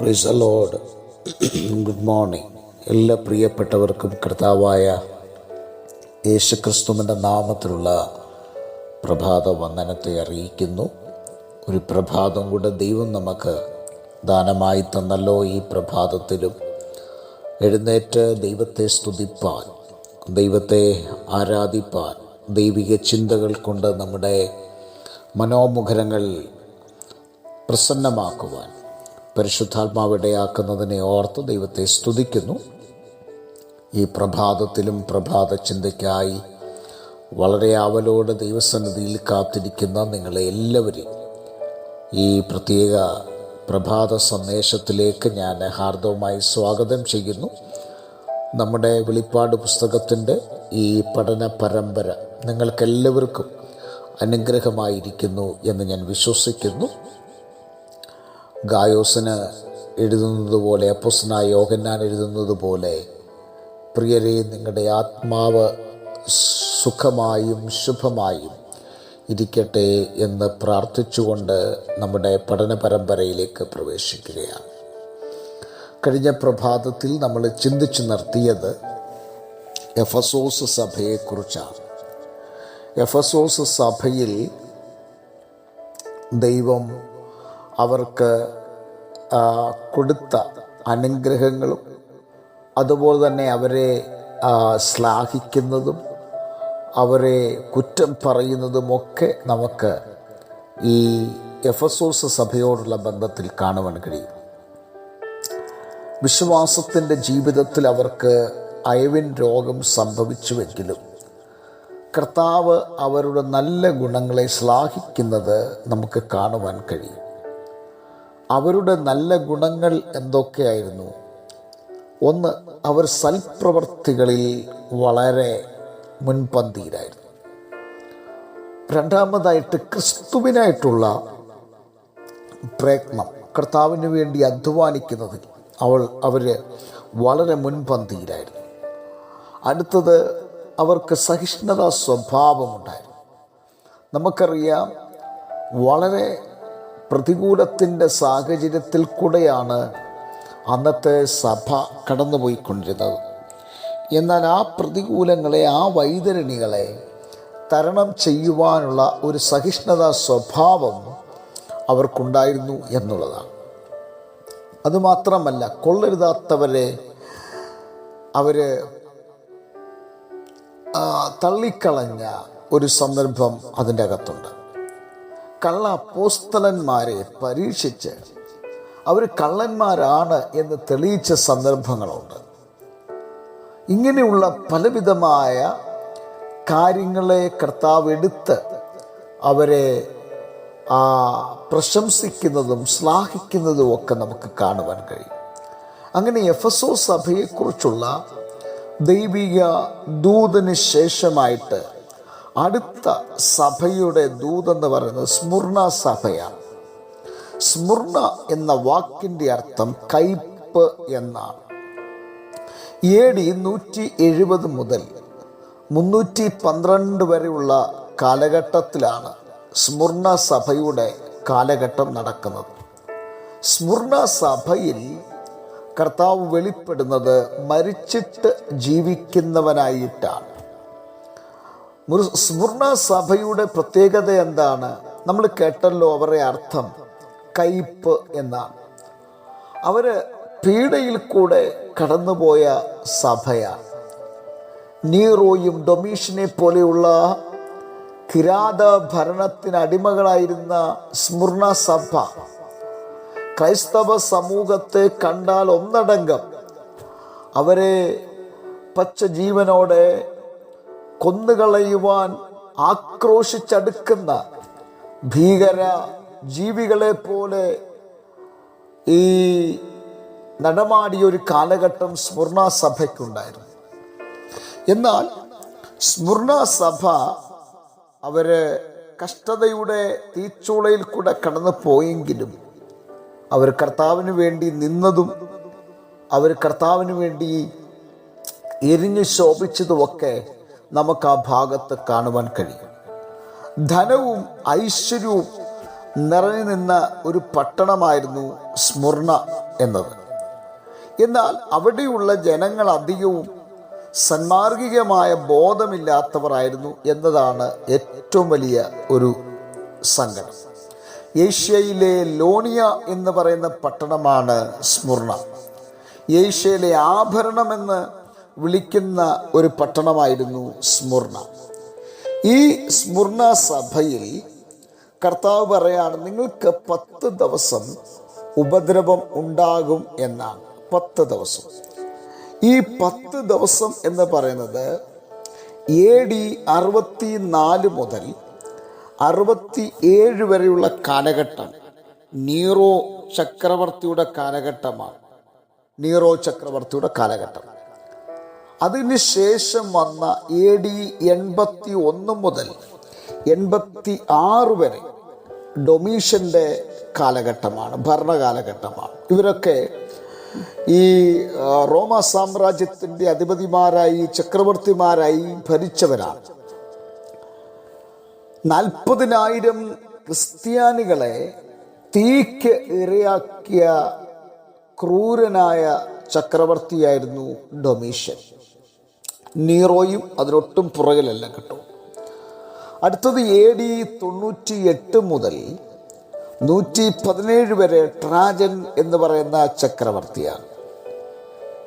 Price allowed good morning എല്ലാ പ്രിയപ്പെട്ടവർക്കും കർത്താവായ യേശുക്രിസ്തുവിന്റെ നാമത്തിലുള്ള പ്രഭാത വന്ദനത്തെ അറിയിക്കുന്നു. ഒരു പ്രഭാതം കൂടെ ദൈവം നമുക്ക് ദാനമായി തന്നല്ലോ ഈ പ്രഭാതത്തിലും. എഴുന്നേറ്റ് ദൈവത്തെ സ്തുതിപ്പാൻ ദൈവത്തെ ആരാധിപ്പാൻ ദൈവിക ചിന്തകൾ കൊണ്ട് നമ്മുടെ മനോമുഖരങ്ങൾ പ്രസന്നമാക്കുവാൻ പരിശുദ്ധാത്മാവിടയാക്കുന്നതിനെ ഓർത്ത് ദൈവത്തെ സ്തുതിക്കുന്നു. ഈ പ്രഭാതത്തിലും പ്രഭാത ചിന്തയ്ക്കായി വളരെ ആവലോടെ ദൈവസന്നിധിയിൽ കാത്തിരിക്കുന്ന നിങ്ങളെ എല്ലാവരെയും ഈ പ്രത്യേക പ്രഭാത സന്ദേശത്തിലേക്ക് ഞാൻ ഹാർദവമായി സ്വാഗതം ചെയ്യുന്നു. നമ്മുടെ വെളിപ്പാട് പുസ്തകത്തിന്റെ ഈ പഠന പരമ്പര നിങ്ങൾക്കെല്ലാവർക്കും അനുഗ്രഹമായിരിക്കുന്നു എന്ന് ഞാൻ വിശ്വസിക്കുന്നു. ഗായോസിന് എഴുതുന്നത് പോലെ അപ്പൊസ്നായ യോഹന്നാൻ എഴുതുന്നത് പോലെ പ്രിയരെ നിങ്ങളുടെ ആത്മാവ് സുഖമായും ശുഭമായും ഇരിക്കട്ടെ എന്ന് പ്രാർത്ഥിച്ചുകൊണ്ട് നമ്മുടെ പഠന പരമ്പരയിലേക്ക് പ്രവേശിക്കുകയാണ്. കഴിഞ്ഞ പ്രഭാതത്തിൽ നമ്മൾ ചിന്തിച്ചു നിർത്തിയത് എഫസോസ് സഭയെക്കുറിച്ചാണ്. എഫസോസ് സഭയിൽ ദൈവം അവർക്ക് കൊടുത്ത അനുഗ്രഹങ്ങളും അതുപോലെ തന്നെ അവരെ ശ്ലാഘിക്കുന്നതും അവരെ കുറ്റം പറയുന്നതുമൊക്കെ നമുക്ക് ഈ എഫസോസ് സഭയോടുള്ള ബന്ധത്തിൽ കാണുവാൻ കഴിയും. വിശ്വാസത്തിന്റെ ജീവിതത്തിൽ അവർക്ക് അയവിൻ രോഗം സംഭവിച്ചുവെങ്കിലും കർത്താവ് അവരുടെ നല്ല ഗുണങ്ങളെ ശ്ലാഘിക്കുന്നത് നമുക്ക് കാണുവാൻ കഴിയും. അവരുടെ നല്ല ഗുണങ്ങൾ എന്തൊക്കെയായിരുന്നു? ഒന്ന് അവർ സൽപ്രവർത്തികളിൽ വളരെ മുൻപന്തിയിലായിരുന്നു. രണ്ടാമതായിട്ട് ക്രിസ്തുവിനായിട്ടുള്ള പ്രയത്നം കർത്താവിന് വേണ്ടി അധ്വാനിക്കുന്നതിൽ അവൾ അവർ വളരെ മുൻപന്തിയിലായിരുന്നു. അടുത്തത് അവർക്ക് സഹിഷ്ണുത സ്വഭാവമുണ്ടായിരുന്നു. നമുക്കറിയാം വളരെ പ്രതികൂലത്തിന്റെ സാഹചര്യത്തിൽ കൂടെയാണ് അന്നത്തെ സഭ കടന്നുപോയിക്കൊണ്ടിരുന്നത്. എന്നാൽ ആ പ്രതികൂലങ്ങളെ ആ വൈതരണികളെ തരണം ചെയ്യുവാനുള്ള ഒരു സഹിഷ്ണുത സ്വഭാവം അവർക്കുണ്ടായിരുന്നു എന്നുള്ളതാണ്. അതുമാത്രമല്ല കൊള്ളരുതാത്തവരെ അവർ തള്ളിക്കളഞ്ഞ ഒരു സന്ദർഭം അതിന്റെ അകത്തുണ്ട്. കള്ള അപ്പോസ്തലന്മാരെ പരീക്ഷിച്ച് അവർ കള്ളന്മാരാണ് എന്ന് തെളിയിച്ച സന്ദർഭങ്ങളുണ്ട്. ഇങ്ങനെയുള്ള പലവിധമായ കാര്യങ്ങളെ കർത്താവ് എടുത്ത് അവരെ ആ പ്രശംസിക്കുന്നതും ശ്ലാഘിക്കുന്നതും ഒക്കെ നമുക്ക് കാണുവാൻ കഴിയും. അങ്ങനെ എഫ് എസ് ഒ സഭയെക്കുറിച്ചുള്ള ദൈവിക ദൂതന് ശേഷമായിട്ട് അടുത്ത സഭയുടെ ദൂതെന്ന് പറയുന്നത് സ്മുർണ സഭയാണ്. സ്മുർണ എന്ന വാക്കിന്റെ അർത്ഥം കയ്പ് എന്നാണ്. എ ഡി നൂറ്റി എഴുപത് മുതൽ മുന്നൂറ്റി പന്ത്രണ്ട് വരെയുള്ള കാലഘട്ടത്തിലാണ് സ്മുർണ സഭയുടെ കാലഘട്ടം നടക്കുന്നത്. സ്മുർണ സഭയിൽ കർത്താവ് വെളിപ്പെടുന്നത് മരിച്ചിട്ട് ജീവിക്കുന്നവനായിട്ടാണ്. സ്മുർണ സഭയുടെ പ്രത്യേകത എന്താണ്? നമ്മൾ കേട്ടല്ലോ അവരുടെ അർത്ഥം. കയ്പ് എന്നാണ്. അവർ പീഡയിൽ കൂടെ കടന്നുപോയ സഭയാണ്. നീറോയും ഡൊമീഷനെ പോലെയുള്ള കിരാത ഭരണത്തിന് അടിമകളായിരുന്ന സ്മുർണ സഭ ക്രൈസ്തവ സമൂഹത്തെ കണ്ടാൽ ഒന്നടങ്കം അവരെ പച്ച ജീവനോടെ കൊന്നുകളയുവാൻ ആക്രോശിച്ചടുക്കുന്ന ഭീകര ജീവികളെ പോലെ ഈ നടമാടിയ ഒരു കാലഘട്ടം സ്മുർണ സഭയ്ക്കുണ്ടായിരുന്നു എന്നാൽ സ്മുർണ സഭ അവർ കഷ്ടതയുടെ തീച്ചൂളയിൽ കൂടെ കടന്നു പോയെങ്കിലും അവർ കർത്താവിന് വേണ്ടി നിന്നതും അവർ കർത്താവിന് വേണ്ടി എരിഞ്ഞു ശോഭിച്ചതുമൊക്കെ നമുക്ക് ആ ഭാഗത്ത് കാണുവാൻ കഴിയും. ധനവും ഐശ്വര്യവും നിറഞ്ഞു നിന്ന ഒരു പട്ടണമായിരുന്നു സ്മുർണ എന്നത്. എന്നാൽ അവിടെയുള്ള ജനങ്ങൾ അധികവും സന്മാർഗികമായ ബോധമില്ലാത്തവരായിരുന്നു എന്നതാണ് ഏറ്റവും വലിയ ഒരു സങ്കടം. ഏഷ്യയിലെ ലോണിയ എന്ന് പറയുന്ന പട്ടണമാണ് സ്മുർണ. ഏഷ്യയിലെ ആഭരണമെന്ന് വിളിക്കുന്ന ഒരു പട്ടണമായിരുന്നു സ്മുർണ. ഈ സ്മുർണ സഭയിൽ കർത്താവ് പറയാണ് നിങ്ങൾക്ക് പത്ത് ദിവസം ഉപദ്രവം ഉണ്ടാകും എന്നാണ്. പത്ത് ദിവസം. ഈ പത്ത് ദിവസം എന്ന് പറയുന്നത് എ ഡി അറുപത്തി നാല് മുതൽ അറുപത്തി ഏഴ് വരെയുള്ള കാലഘട്ടം. നീറോ ചക്രവർത്തിയുടെ കാലഘട്ടമാണ്. നീറോ ചക്രവർത്തിയുടെ കാലഘട്ടം. അതിനുശേഷം വന്ന എ ഡി എൺപത്തി ഒന്ന് മുതൽ എൺപത്തി ആറ് വരെ ഡൊമീഷന്റെ കാലഘട്ടമാണ് ഭരണകാലഘട്ടമാണ്. ഇവരൊക്കെ ഈ റോമ സാമ്രാജ്യത്തിന്റെ അധിപതിമാരായി ചക്രവർത്തിമാരായി ഭരിച്ചവരാണ്. നാൽപ്പതിനായിരം ക്രിസ്ത്യാനികളെ തീക്ക് ഇരയാക്കിയ ക്രൂരനായ ചക്രവർത്തിയായിരുന്നു ഡൊമീഷ്യൻ. നീറോയും അതിനൊട്ടും പുറകിലല്ല കിട്ടും. അടുത്തത് എ ഡി തൊണ്ണൂറ്റി എട്ട് മുതൽ നൂറ്റി പതിനേഴ് വരെ ട്രാജൻ എന്ന് പറയുന്ന ചക്രവർത്തിയാണ്.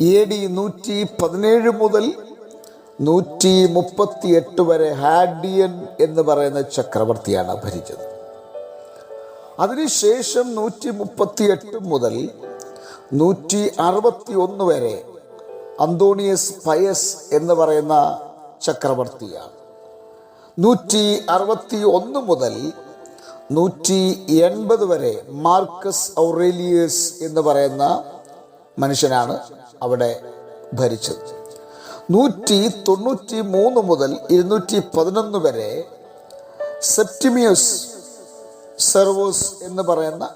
എ ഡി നൂറ്റി പതിനേഴ് മുതൽ നൂറ്റി മുപ്പത്തി എട്ട് വരെ ഹാഡിയൻ എന്ന് പറയുന്ന ചക്രവർത്തിയാണ് ഭരിച്ചത് അതിനുശേഷം നൂറ്റി മുപ്പത്തി എട്ട് മുതൽ നൂറ്റി അറുപത്തി ഒന്ന് വരെ അന്തോണിയസ് പയസ് എന്ന് പറയുന്ന ചക്രവർത്തിയാണ്. നൂറ്റി അറുപത്തി ഒന്ന് മുതൽ നൂറ്റി എൺപത് വരെ മാർക്കസ് ഔറേലിയസ് എന്ന് പറയുന്ന മനുഷ്യനാണ് അവിടെ ഭരിച്ചത്. നൂറ്റി തൊണ്ണൂറ്റി മൂന്ന് മുതൽ ഇരുന്നൂറ്റി പതിനൊന്ന് വരെ സെപ്റ്റിമിയസ് സെർവോസ് എന്ന് പറയുന്ന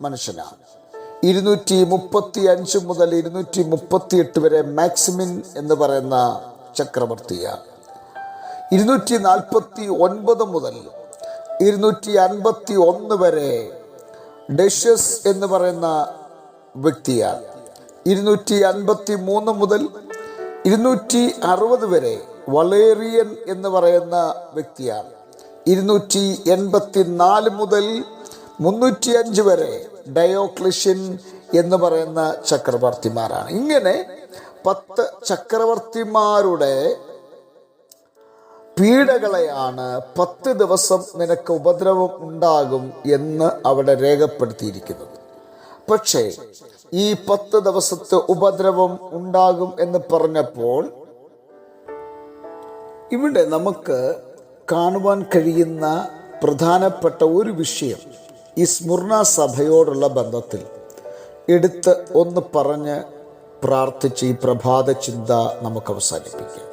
മനുഷ്യനാണ്. ഇരുന്നൂറ്റി മുപ്പത്തി അഞ്ച് മുതൽ ഇരുന്നൂറ്റി മുപ്പത്തി എട്ട് വരെ മാക്സിമിൻ എന്ന് പറയുന്ന ചക്രവർത്തിയാണ് ഇരുന്നൂറ്റി നാൽപ്പത്തി ഒൻപത് മുതൽ ഇരുന്നൂറ്റി അൻപത്തി ഒന്ന് വരെ ഡെഷ്യസ് എന്ന് പറയുന്ന വ്യക്തിയാണ് ഇരുന്നൂറ്റി അൻപത്തി മൂന്ന് മുതൽ ഇരുന്നൂറ്റി അറുപത് വരെ വളേറിയൻ എന്ന് പറയുന്ന വ്യക്തിയാണ് ഇരുന്നൂറ്റി എൺപത്തി നാല് മുതൽ മുന്നൂറ്റി അഞ്ച് വരെ ഡയോക്ലിഷ്യൻ എന്ന് പറയുന്ന ചക്രവർത്തിമാരാണ്. ഇങ്ങനെ പത്ത് ചക്രവർത്തിമാരുടെ പീഡകളെയാണ് പത്ത് ദിവസം നിനക്ക് ഉപദ്രവം ഉണ്ടാകും എന്ന് അവിടെ രേഖപ്പെടുത്തിയിരിക്കുന്നത്. പക്ഷേ ഈ പത്ത് ദിവസത്തെ ഉപദ്രവം ഉണ്ടാകും എന്ന് പറഞ്ഞപ്പോൾ ഇവിടെ നമുക്ക് കാണുവാൻ കഴിയുന്ന പ്രധാനപ്പെട്ട ഒരു വിഷയം ഈ സ്മുർണ സഭയോടുള്ള ബന്ധത്തിൽ എടുത്ത് ഒന്ന് പറഞ്ഞ് പ്രാർത്ഥിച്ച് ഈ പ്രഭാത ചിന്ത നമുക്ക് അവസാനിപ്പിക്കാം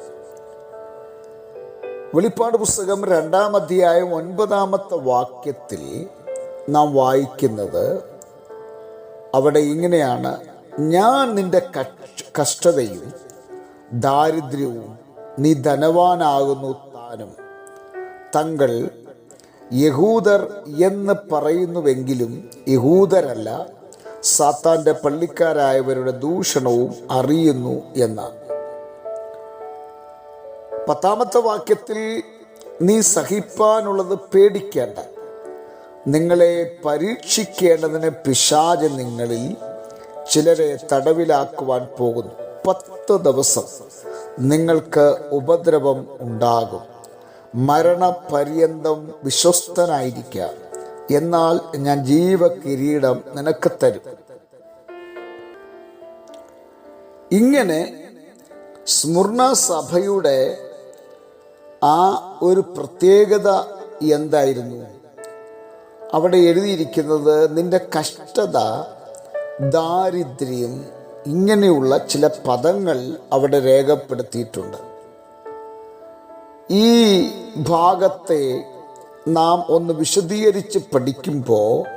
വെളിപ്പാട് പുസ്തകം രണ്ടാം അധ്യായം ഒൻപതാമത്തെ വാക്യത്തിൽ നാം വായിക്കുന്നത് അവിടെ ഇങ്ങനെയാണ് ഞാൻ നിന്റെ കഷ്- കഷ്ടതയും ദാരിദ്ര്യവും നീ ധനവാനാകുന്നു താനും. തങ്ങൾ യഹൂദർ എന്ന് പറയുന്നുവെങ്കിലും യഹൂദരല്ല സാത്താന്റെ പള്ളിക്കാരായവരുടെ ദൂഷണവും അറിയുന്നു എന്നാണ്. പത്താമത്തെ വാക്യത്തിൽ നീ സഹിപ്പാനുള്ളത് പേടിക്കേണ്ട. നിങ്ങളെ പരീക്ഷിക്കേണ്ടതിന് പിശാജ് നിങ്ങളിൽ ചിലരെ തടവിലാക്കുവാൻ പോകുന്നു. പത്ത് ദിവസം നിങ്ങൾക്ക് ഉപദ്രവം ഉണ്ടാകും. മരണപര്യന്തം വിശ്വസ്തനായിരിക്കുക എന്നാൽ ഞാൻ ജീവകിരീടം നിനക്ക് തരും. ഇങ്ങനെ സ്മൃണ സഭയുടെ ആ ഒരു പ്രത്യേകത എന്തായിരുന്നു? അവിടെ എഴുതിയിരിക്കുന്നത് നിന്റെ കഷ്ടത ദാരിദ്ര്യം ഇങ്ങനെയുള്ള ചില പദങ്ങൾ അവിടെ രേഖപ്പെടുത്തിയിട്ടുണ്ട്. ഈ ഭാഗത്തെ നാം ഒന്ന് വിശദീകരിച്ച് പഠിക്കുമ്പോൾ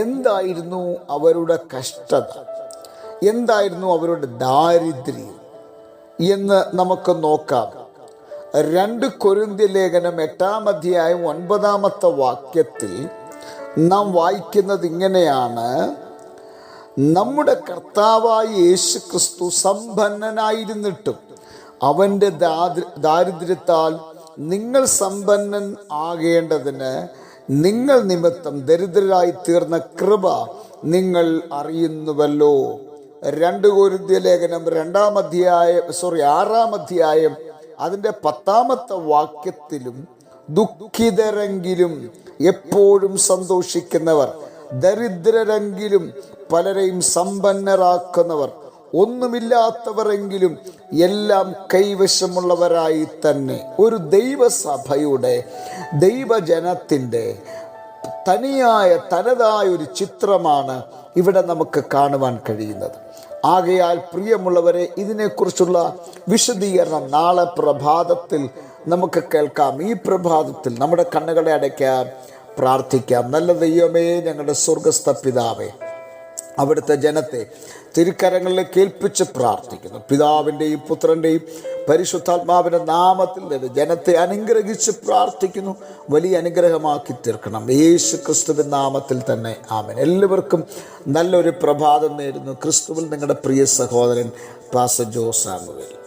എന്തായിരുന്നു അവരുടെ കഷ്ടത? എന്തായിരുന്നു അവരുടെ ദാരിദ്ര്യം? എന്ന് നമുക്ക് നോക്കാം. രണ്ട് കൊരിന്ത്യ ലേഖനം എട്ടാം അധ്യായം ഒൻപതാമത്തെ വാക്യത്തിൽ നാം വായിക്കുന്നത് ഇങ്ങനെയാണ്. നമ്മുടെ കർത്താവായ യേശു ക്രിസ്തു സമ്പന്നനായിരുന്നിട്ടും അവന്റെ ദാരി- ദാരിദ്ര്യത്താൽ നിങ്ങൾ സമ്പന്നൻ ആകേണ്ടതിന് നിങ്ങൾ നിമിത്തം ദരിദ്രരായി തീർന്ന കൃപ നിങ്ങൾ അറിയുന്നുവല്ലോ. രണ്ട് കോരിന്ത്യ ലേഖനം രണ്ടാം അധ്യായം സോറി ആറാം അധ്യായം അതിന്റെ പത്താമത്തെ വാക്യത്തിലും ദുഃഖിതരെങ്കിലും എപ്പോഴും സന്തോഷിക്കുന്നവർ ദരിദ്രരെങ്കിലും പലരെയും സമ്പന്നരാക്കുന്നവർ ഒന്നുമില്ലാത്തവരെങ്കിലും എല്ലാം കൈവശമുള്ളവരായി തന്നെ. ഒരു ദൈവസഭയുടെ ദൈവജനത്തിന്റെ തനിയായ തനതായ ഒരു ചിത്രമാണ് ഇവിടെ നമുക്ക് കാണുവാൻ കഴിയുന്നത്. ആകയാൽ പ്രിയമുള്ളവരെ ഇതിനെക്കുറിച്ചുള്ള വിശദീകരണം നാളെ പ്രഭാതത്തിൽ നമുക്ക് കേൾക്കാം. ഈ പ്രഭാതത്തിൽ നമ്മുടെ കണ്ണുകളെ അടയ്ക്കാൻ പ്രാർത്ഥിക്കാം. നല്ല ദൈവമേ ഞങ്ങളുടെ സ്വർഗസ്ഥ പിതാവേ അവിടുത്തെ ജനത്തെ തിരുക്കരങ്ങളിലേക്ക് ഏൽപ്പിച്ച് പ്രാർത്ഥിക്കുന്നു. പിതാവിന്റെയും പുത്രന്റെയും പരിശുദ്ധാത്മാവിന്റെ നാമത്തിൽ നിന്ന് ജനത്തെ അനുഗ്രഹിച്ച് പ്രാർത്ഥിക്കുന്നു. വലിയ അനുഗ്രഹമാക്കി തീർക്കണം. യേശു ക്രിസ്തുവിൻ നാമത്തിൽ തന്നെ ആമൻ. എല്ലാവർക്കും നല്ലൊരു പ്രഭാതം നേരുന്നു. ക്രിസ്തുവിൽ നിങ്ങളുടെ പ്രിയ സഹോദരൻ പാസ ജോസ് ആമുവൽ